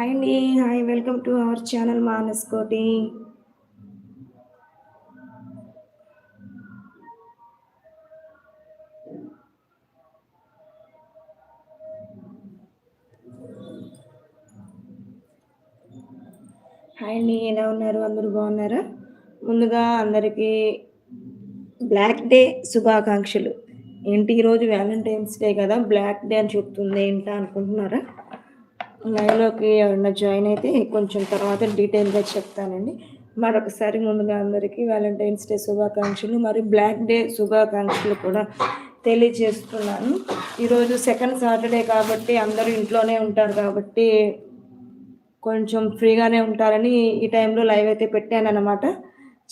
Hi అండి. Hi welcome to our channel Manas Koti. Hi అండి ఎలా ఉన్నారు? అందరూ బాగున్నారా? ముందుగా అందరికీ బ్లాక్ డే శుభాకాంక్షలు. ఏంటి ఈరోజు వ్యాలంటైన్స్ డే కదా బ్లాక్ డే అని చెప్తుంది ఏంటా అనుకుంటున్నారా? లైవ్లోకి ఎవరన్నా జాయిన్ అయితే కొంచెం తర్వాత డీటెయిల్గా చెప్తానండి. మరొకసారి ముందుగా అందరికీ వ్యాలంటైన్స్ డే శుభాకాంక్షలు మరి బ్లాక్ డే శుభాకాంక్షలు కూడా తెలియజేస్తున్నాను. ఈరోజు సెకండ్ సాటర్డే కాబట్టి అందరూ ఇంట్లోనే ఉంటారు కాబట్టి కొంచెం ఫ్రీగానే ఉంటారని ఈ టైంలో లైవ్ అయితే పెట్టాను అనమాట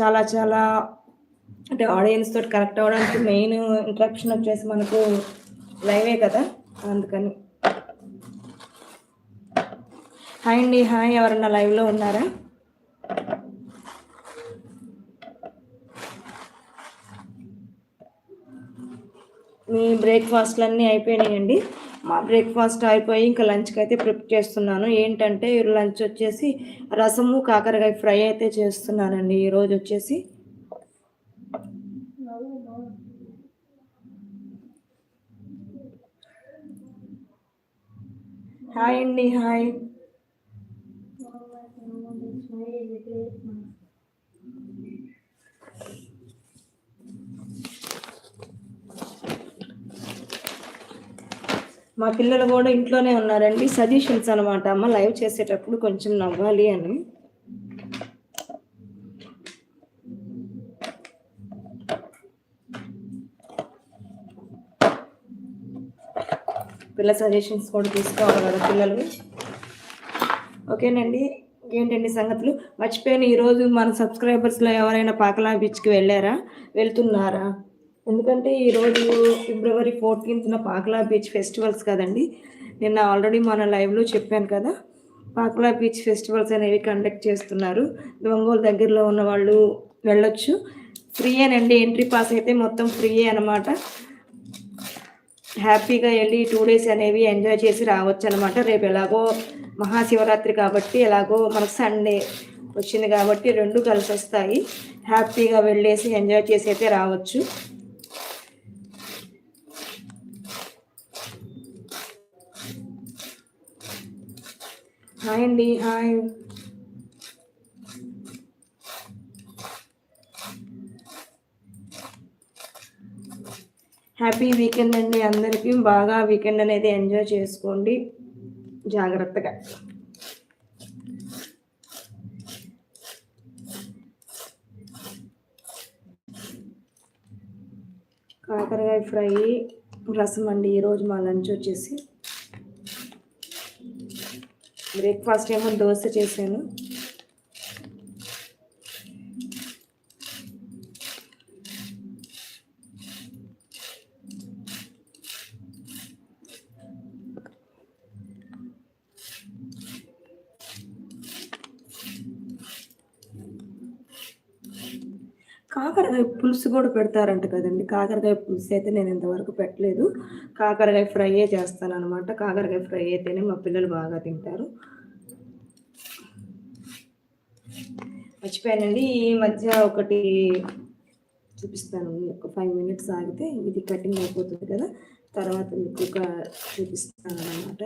చాలా చాలా అంటే ఆడియన్స్ తోటి కనెక్ట్ అవ్వడానికి మెయిన్ ఇంట్రప్షన్ వచ్చేసి మనకు లైవే కదా అందుకని హాయ్ అండి హాయ్. ఎవరన్నా లైవ్లో ఉన్నారా? మీ బ్రేక్ఫాస్ట్లు అయిపోయినాయండి. మా బ్రేక్ఫాస్ట్ అయిపోయి ఇంకా లంచ్కి అయితే ప్రిపేర్ చేస్తున్నాను. ఏంటంటే లంచ్ వచ్చేసి రసము కాకరకాయ ఫ్రై అయితే చేస్తున్నానండి. ఈరోజు వచ్చేసి హాయ్ అండి హాయ్. మా పిల్లలు కూడా ఇంట్లోనే ఉన్నారండి. సజెషన్స్ అనమాట అమ్మ లైవ్ చేసేటప్పుడు కొంచెం నవ్వాలి అని. పిల్లల సజెషన్స్ కూడా తీసుకోవాలి కదా పిల్లలు. ఓకేనండి. ఏంటండి సంగతులు? మర్చిపోయిన. ఈరోజు మన సబ్స్క్రైబర్స్లో ఎవరైనా పాకలా బీచ్కి వెళ్ళారా? వెళ్తున్నారా? ఎందుకంటే ఈరోజు ఫిబ్రవరి ఫోర్టీన్త్న పాకలా బీచ్ ఫెస్టివల్స్ కదండి. నిన్న ఆల్రెడీ మన లైవ్లో చెప్పాను కదా పాకలా బీచ్ ఫెస్టివల్స్ అనేవి కండక్ట్ చేస్తున్నారు. ఒంగోలు దగ్గరలో ఉన్న వాళ్ళు వెళ్ళొచ్చు. ఫ్రీయేనండి. ఎంట్రీ పాస్ అయితే మొత్తం ఫ్రీయే అనమాట హ్యాపీగా వెళ్ళి టూ డేస్ అనేవి ఎంజాయ్ చేసి రావచ్చు అనమాట రేపు ఎలాగో మహాశివరాత్రి కాబట్టి ఎలాగో మనకు సండే వచ్చింది కాబట్టి రెండు కలిసి వస్తాయి. హ్యాపీగా వెళ్ళేసి ఎంజాయ్ చేసి అయితే రావచ్చు. హాయ్ అండి హాయ్. హ్యాపీ వీకెండ్ అండి అందరికీ. బాగా వీకెండ్ అనేది ఎంజాయ్ చేసుకోండి. జాగ్రత్తగా. కాకరకాయ ఫ్రై రసం అండి. ఈరోజు మా లంచ్ వచ్చేసి. బ్రేక్ఫాస్ట్ ఏమో దోశ చేశాను. కాకరకాయ పులుసు కూడా పెడతారంట కదండి. కాకరకాయ పులుసు అయితే నేను ఇంతవరకు పెట్టలేదు. కాకరకాయ ఫ్రైయే చేస్తాను అనమాట కాకరకాయ ఫ్రై అయితేనే మా పిల్లలు బాగా తింటారు. మర్చిపోయానండి. ఈ మధ్య ఒకటి చూపిస్తాను. ఒక ఫైవ్ మినిట్స్ ఆగితే ఇది కటింగ్ అయిపోతుంది కదా. తర్వాత మీకు ఒక చూపిస్తాను అనమాట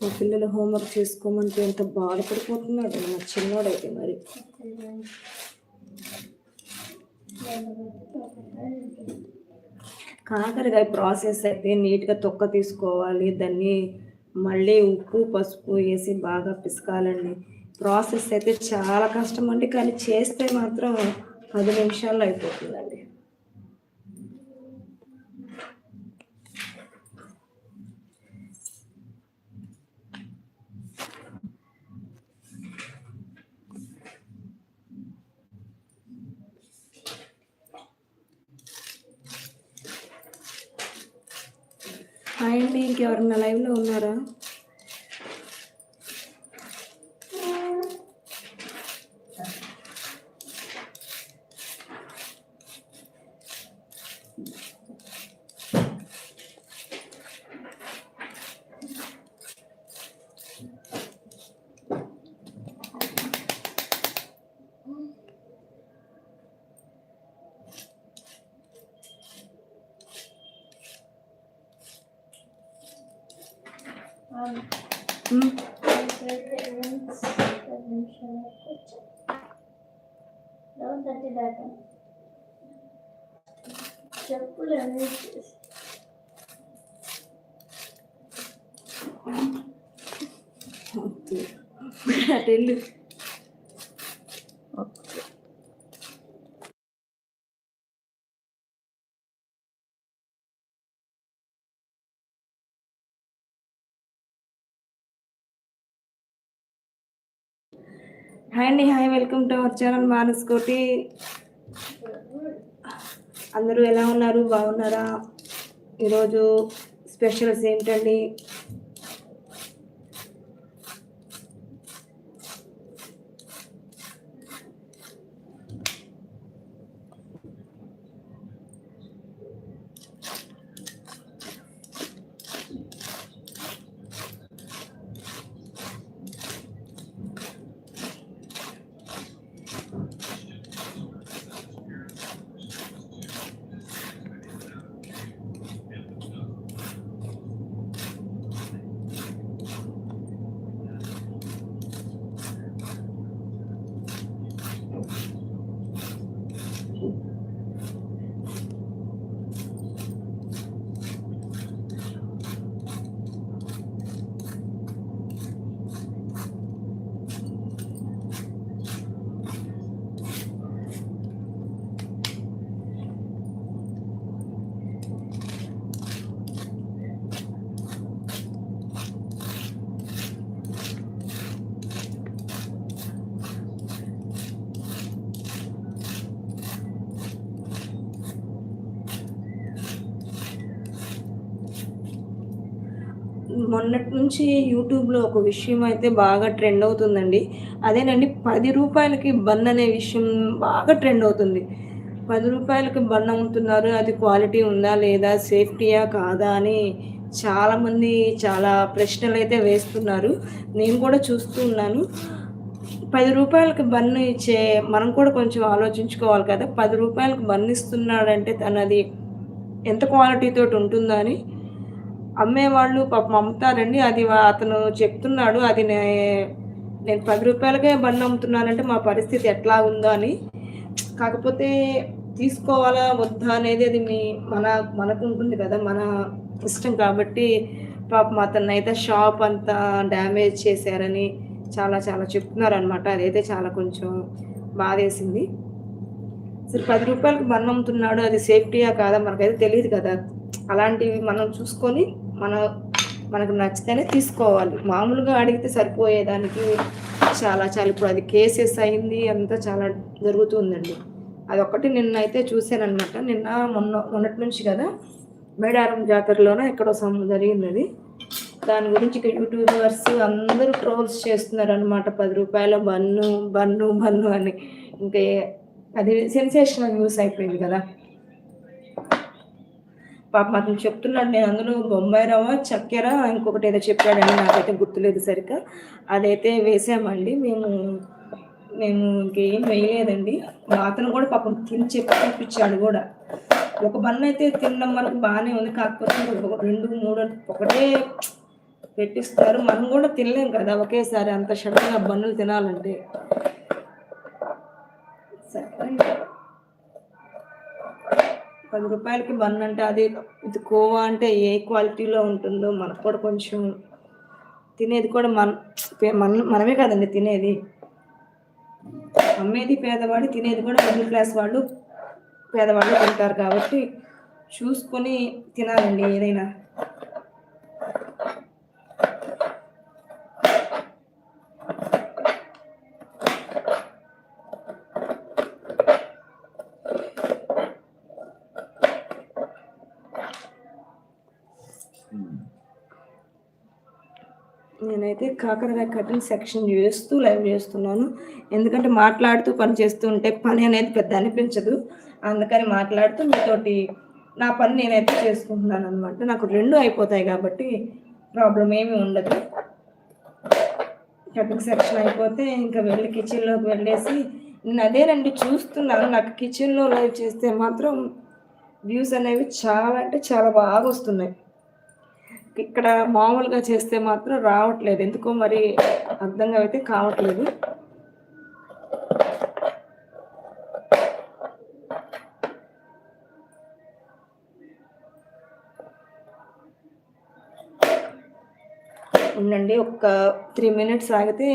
మా పిల్లలు హోంవర్క్ చేసుకోమంటే ఎంత బాధపడిపోతున్నాడు. మా చిన్నోడైతే మరి. కాకరకాయ ప్రాసెస్ అయితే నీట్గా తొక్క తీసుకోవాలి. దాన్ని మళ్ళీ ఉప్పు పసుపు వేసి బాగా పిసకాలండి. ప్రాసెస్ అయితే చాలా కష్టం అండి. కానీ చేస్తే మాత్రం పది నిమిషాల్లో అయిపోతుందండి. హాయ్ అండి ఇంకెవరన్నా లైవ్లో ఉన్నారా చెప్పులు అన్నీ ఓకే. అటు వెళ్ళు ఓకే. హాయ్ అండి hi welcome to our channel Manas Koti. అందరూ ఎలా ఉన్నారు? బాగున్నారా? ఈరోజు స్పెషల్స్ ఏంటండి? మొన్నటి నుంచి యూట్యూబ్లో ఒక విషయం అయితే బాగా ట్రెండ్ అవుతుందండి. అదేనండి పది రూపాయలకి బన్ అనే విషయం బాగా ట్రెండ్ అవుతుంది. పది రూపాయలకి బన్ అమ్ముతున్నారు అది క్వాలిటీ ఉందా లేదా సేఫ్టీయా కాదా అని చాలామంది చాలా ప్రశ్నలు అయితే వేస్తున్నారు. నేను కూడా చూస్తూ ఉన్నాను. పది రూపాయలకి బన్ను ఇచ్చే మనం కూడా కొంచెం ఆలోచించుకోవాలి కదా పది రూపాయలకు బన్ను ఇస్తున్నాడంటే తనది ఎంత క్వాలిటీతో ఉంటుందా అని అమ్మేవాళ్ళు పాపం అమ్ముతారండి. అది అతను చెప్తున్నాడు అది నే నేను పది రూపాయలకే బండి అమ్ముతున్నానంటే మా పరిస్థితి ఎట్లా ఉందో అని. కాకపోతే తీసుకోవాలా వద్దా అనేది అది మీ మన మనకు ఉంటుంది కదా మన ఇష్టం కాబట్టి పాపం అతన్ని అయితే షాప్ అంతా డ్యామేజ్ చేశారని చాలా చాలా చెప్తున్నారు అనమాట అదైతే చాలా కొంచెం బాధేసింది. సరే పది రూపాయలకు బండి అమ్ముతున్నాడు అది సేఫ్టీయా కాదా మనకైతే తెలియదు కదా. అలాంటివి మనం చూసుకొని మన మనకు నచ్చితేనే తీసుకోవాలి. మామూలుగా అడిగితే సరిపోయేదానికి చాలా చాలా ఇప్పుడు అది కేసెస్ అయింది అంతా చాలా జరుగుతుందండి. అదొక్కటి నిన్న అయితే చూశానమాట నిన్న మొన్న మొన్నటి నుంచి కదా మేడారం జాతరలోనే ఎక్కడో సమ్ జరిగింది దాని గురించి ఇక యూట్యూబర్స్ అందరూ ట్రోల్స్ చేస్తున్నారు అనమాట పది రూపాయల బన్ను బన్ను బన్ను అని. ఇంకా అది సెన్సేషనల్ న్యూస్ అయిపోయింది కదా. పాపం అతను చెప్తున్నాడు నేను అందులో బొంబాయి రవ్వ చక్కెర ఇంకొకటి ఏదో చెప్పాడండి నాకైతే గుర్తులేదు సరిగ్గా. అదైతే వేసామండి. మేము మేము ఇంకేం వేయలేదండి. అతను కూడా పాపం తిని చెప్పి చూపించాడు కూడా. ఒక బన్ అయితే తినడం వరకు బాగానే ఉంది. కాకపోతే ఒక రెండు మూడు ఒకటే పెట్టిస్తారు మనం కూడా తినలేం కదా ఒకేసారి అంత షడన్గా బన్నులు తినాలంటే. సరే. పది రూపాయలకి బన్ అంటే అది ఇది కోవా అంటే ఏ క్వాలిటీలో ఉంటుందో మనకు కూడా కొంచెం తినేది కూడా మన మన మనమే కదండి తినేది. అమ్మేది పేదవాడు తినేది కూడా మిడిల్ క్లాస్ వాళ్ళు పేదవాళ్ళు తింటారు కాబట్టి చూసుకొని తినాలండి ఏదైనా. అయితే కాకరకాయ కటింగ్ సెక్షన్ చేస్తూ లైవ్ చేస్తున్నాను. ఎందుకంటే మాట్లాడుతూ పని చేస్తూ ఉంటే పని అనేది పెద్ద అనిపించదు. అందుకని మాట్లాడుతూ మీతోటి నా పని నేనైతే చేసుకుంటున్నాను అనమాట నాకు రెండు అయిపోతాయి కాబట్టి ప్రాబ్లం ఏమీ ఉండదు. కటింగ్ సెక్షన్ అయిపోతే ఇంకా వెళ్ళి కిచెన్లోకి వెళ్ళేసి నేను అదేనండి చూస్తున్నాను. నాకు కిచెన్లో లైవ్ చేస్తే మాత్రం వ్యూస్ అనేవి చాలా అంటే చాలా బాగా వస్తున్నాయి. ఇక్కడ మామూలుగా చేస్తే మాత్రం రావట్లేదు. ఎందుకో మరి అర్థంగా అయితే కావట్లేదు. ఉండండి ఒక త్రీ మినిట్స్ ఆగితే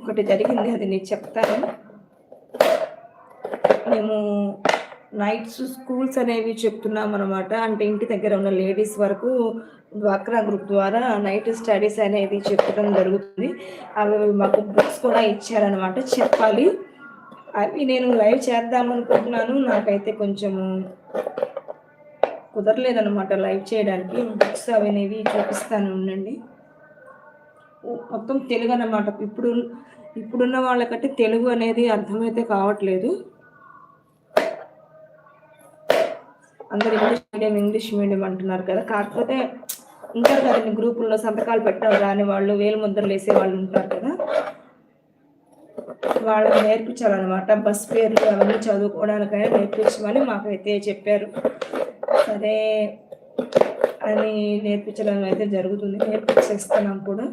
ఒకటి జరిగింది. అది నేను చెప్తాను. మేము నైట్స్ స్కూల్స్ అనేవి చెప్తున్నాం అనమాట అంటే ఇంటి దగ్గర ఉన్న లేడీస్ వరకు డ్వాక్రా గ్రూప్ ద్వారా నైట్ స్టడీస్ అనేది చెప్పడం జరుగుతుంది. అవి మాకు బుక్స్ కూడా ఇచ్చారనమాట చెప్పాలి. అవి నేను లైవ్ చేద్దాం అనుకుంటున్నాను. నాకైతే కొంచెము కుదరలేదనమాట లైవ్ చేయడానికి. బుక్స్ అవి అనేవి చూపిస్తాను ఉండండి. మొత్తం తెలుగు అనమాట ఇప్పుడు ఇప్పుడున్న వాళ్ళకంటే తెలుగు అనేది అర్థమైతే కావట్లేదు. అందరు ఇంగ్లీష్ మీడియం ఇంగ్లీష్ మీడియం అంటున్నారు కదా. కాకపోతే ఉంటారు కదండి గ్రూపుల్లో సంతకాలు పెట్టాలి రాని వాళ్ళు వేలు ముద్రలు వేసే వాళ్ళు ఉంటారు కదా. వాళ్ళకి నేర్పించాలన్నమాట. బస్ పేర్లు అవన్నీ చదువుకోవడానికైనా నేర్పించమని మాకైతే చెప్పారు. సరే అని నేర్పించడం అయితే జరుగుతుంది. నేర్పించేస్తున్నాం కూడా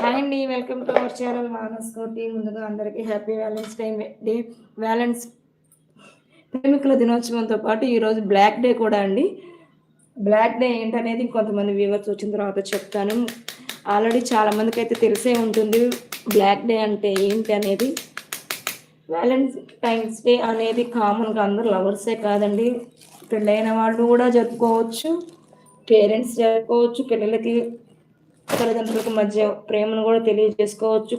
హాయ్ అండి. Welcome to our channel Manas Koti. ముందుగా అందరికీ happy violence time day violence ప్రేమికుల దినోత్సవంతో పాటు ఈరోజు బ్లాక్ డే కూడా అండి. బ్లాక్ డే ఏంటనేది కొంతమంది వ్యూవర్స్ వచ్చిన తర్వాత చెప్తాను. ఆల్రెడీ చాలా మందికి అయితే తెలిసే ఉంటుంది బ్లాక్ డే అంటే ఏంటి అనేది. వ్యాలంటైన్స్ డే అనేది కామన్గా అందరూ లవర్సే కాదండి. పెళ్ళైన వాళ్ళు కూడా జరుపుకోవచ్చు పేరెంట్స్ జరుపుకోవచ్చు పిల్లలకి తల్లిదండ్రులకు మధ్య ప్రేమను కూడా తెలియజేసుకోవచ్చు.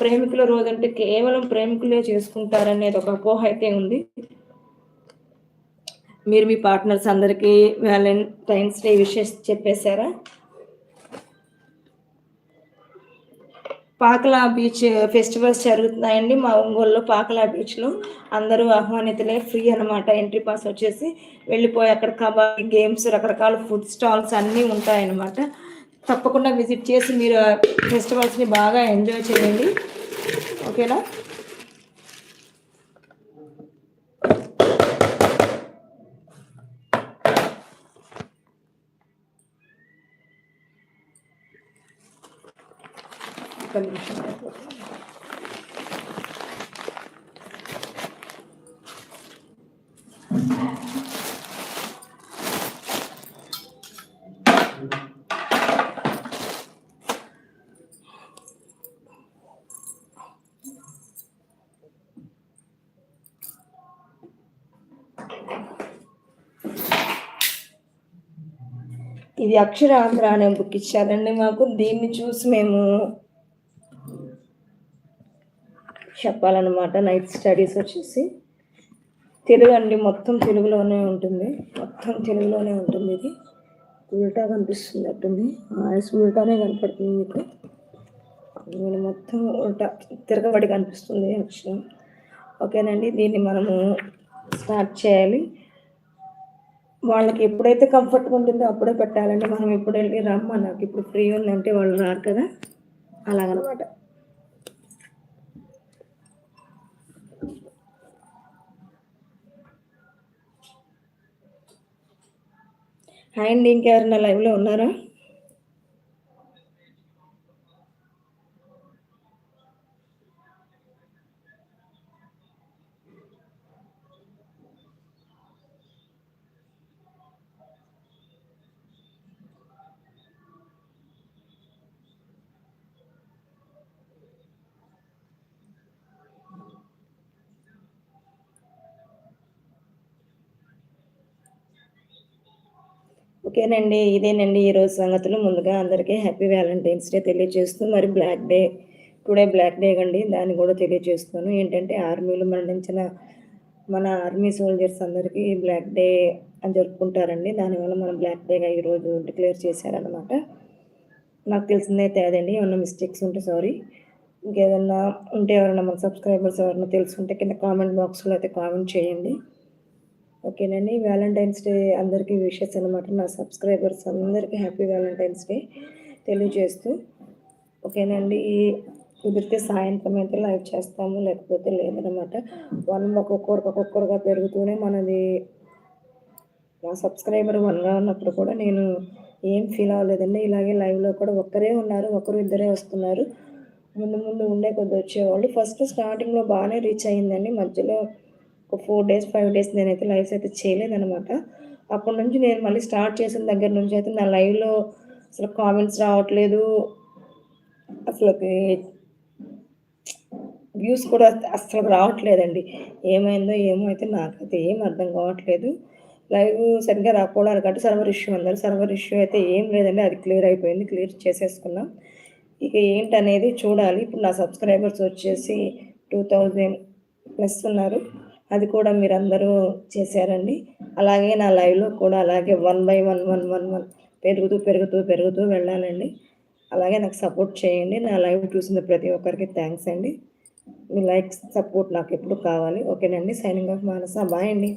ప్రేమికుల రోజు అంటే కేవలం ప్రేమికులే చేసుకుంటారనేది ఒక అపోహ అయితే ఉంది. మీరు మీ పార్ట్నర్స్ అందరికీ వ్యాలంటైన్స్ డే విషెస్ చెప్పేశారా? పాకలా బీచ్ ఫెస్టివల్స్ జరుగుతున్నాయండి మా ఒంగోలులో పాకలా బీచ్లో. అందరూ ఆహ్వానితులే ఫ్రీ అనమాట ఎంట్రీ పాస్ వచ్చేసి వెళ్ళిపోయి అక్కడ కబడ్డీ గేమ్స్ రకరకాల ఫుడ్ స్టాల్స్ అన్నీ ఉంటాయన్నమాట. తప్పకుండా విజిట్ చేసి మీరు ఫెస్టివల్స్ని బాగా ఎంజాయ్ చేయండి. ఓకేనా? ఇది అక్షరాంధ్ర అనే బుక్ ఇచ్చారండి మాకు. దీన్ని చూసి మేము చెప్పాలన్నమాట. నైట్ స్టడీస్ వచ్చేసి తెలుగు అండి మొత్తం తెలుగులోనే ఉంటుంది. మొత్తం తెలుగులోనే ఉంటుంది ఇది. ఉల్టా కనిపిస్తుంది అట్టుంది. వాయిస్ ఉల్టానే కనపడుతుంది మీకు. నేను మొత్తం ఉల్టా తిరగబడి కనిపిస్తుంది అక్షరం. ఓకేనండి. దీన్ని మనము స్టార్ట్ చేయాలి. వాళ్ళకి ఎప్పుడైతే కంఫర్ట్గా ఉంటుందో అప్పుడే పెట్టాలంటే మనం ఎప్పుడు వెళ్ళి రమ్మ నాకు ఇప్పుడు ఫ్రీ ఉందంటే వాళ్ళు రారు కదా. అలాగనమాట. హాయ్ అండి ఇంకెవరైనా లైవ్లో ఉన్నారా? ఓకేనండి ఇదేనండి ఈరోజు సంగతులు. ముందుగా అందరికీ హ్యాపీ వ్యాలంటైన్స్ డే తెలియజేస్తూ మరి black day today black day కండి దాన్ని కూడా తెలియజేస్తాను ఏంటంటే ఆర్మీలు మరణించిన మన ఆర్మీ సోల్జర్స్ అందరికీ బ్లాక్ డే అని జరుపుకుంటారండి. దానివల్ల మనం బ్లాక్ డేగా ఈరోజు డిక్లేర్ చేశారనమాట నాకు తెలిసిందైతే అదండి ఏమన్నా మిస్టేక్స్ ఉంటే సారీ. ఇంకేదన్నా ఉంటే ఎవరైనా మన సబ్స్క్రైబర్స్ ఎవరైనా తెలుసుకుంటే కింద కామెంట్ బాక్స్లో అయితే కామెంట్ చేయండి. ఓకేనండి వ్యాలంటైన్స్ డే అందరికీ విషెస్ అనమాట నా సబ్స్క్రైబర్స్ అందరికీ హ్యాపీ వ్యాలంటైన్స్ డే తెలియజేస్తూ. ఓకేనండి కుదిరితే సాయంత్రం అయితే లైవ్ చేస్తాము లేకపోతే లేదనమాట వన్ ఒక్కొక్కరికి ఒక్కొక్కరుగా పెరుగుతూనే మనది నా సబ్స్క్రైబర్ వన్గా ఉన్నప్పుడు కూడా నేను ఏం ఫీల్ అవ్వలేదండి. ఇలాగే లైవ్లో కూడా ఒక్కరే ఉన్నారు ఒకరు ఇద్దరే వస్తున్నారు. ముందు ముందు ఉండే కొద్ది వచ్చేవాళ్ళు. ఫస్ట్ స్టార్టింగ్లో బాగానే రీచ్ అయ్యిందండి మధ్యలో ఒక ఫోర్ డేస్ ఫైవ్ డేస్ నేనైతే లైవ్స్ అయితే చేయలేదన్నమాట. అప్పటి నుంచి నేను మళ్ళీ స్టార్ట్ చేసిన దగ్గర నుంచి అయితే నా లైవ్లో అసలు కామెంట్స్ రావట్లేదు. అసలు వ్యూస్ కూడా అస్సలు రావట్లేదండి. ఏమైందో ఏమో అయితే నాకైతే ఏం అర్థం కావట్లేదు. లైవ్ సరిగ్గా రాకపోవడానికి అంటే సర్వర్ ఇష్యూ అన్నారు సర్వర్ ఇష్యూ అయితే ఏం లేదండి. అది క్లియర్ అయిపోయింది క్లియర్ చేసేసుకున్నాం. ఇక ఏంటనేది చూడాలి. ఇప్పుడు నా సబ్స్క్రైబర్స్ వచ్చేసి టూ థౌజండ్ ప్లస్ ఉన్నారు. అది కూడా మీరందరూ చేశారండి. అలాగే నా లైవ్లో కూడా అలాగే one by one one one one పెరుగుతూ పెరుగుతూ పెరుగుతూ వెళ్ళాలండి అలాగే నాకు సపోర్ట్ చేయండి. నా లైవ్ చూసిన ప్రతి ఒక్కరికి థ్యాంక్స్ అండి. మీ లైక్ సపోర్ట్ నాకు ఎప్పుడు కావాలి. ఓకేనండి. సైనింగ్ ఆఫ్ మానస. బాయ్ అండి.